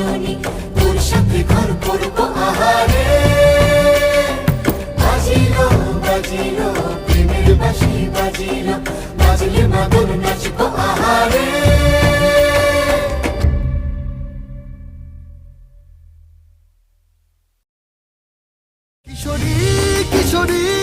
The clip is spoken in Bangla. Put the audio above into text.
রজনী তোর সাথে ঘর করব আহারে। বাজিল বাজিল, প্রেমের বাসি বাজিল, বাজলে মাদল নাচব আহারে। কিশোরী কিশোরী।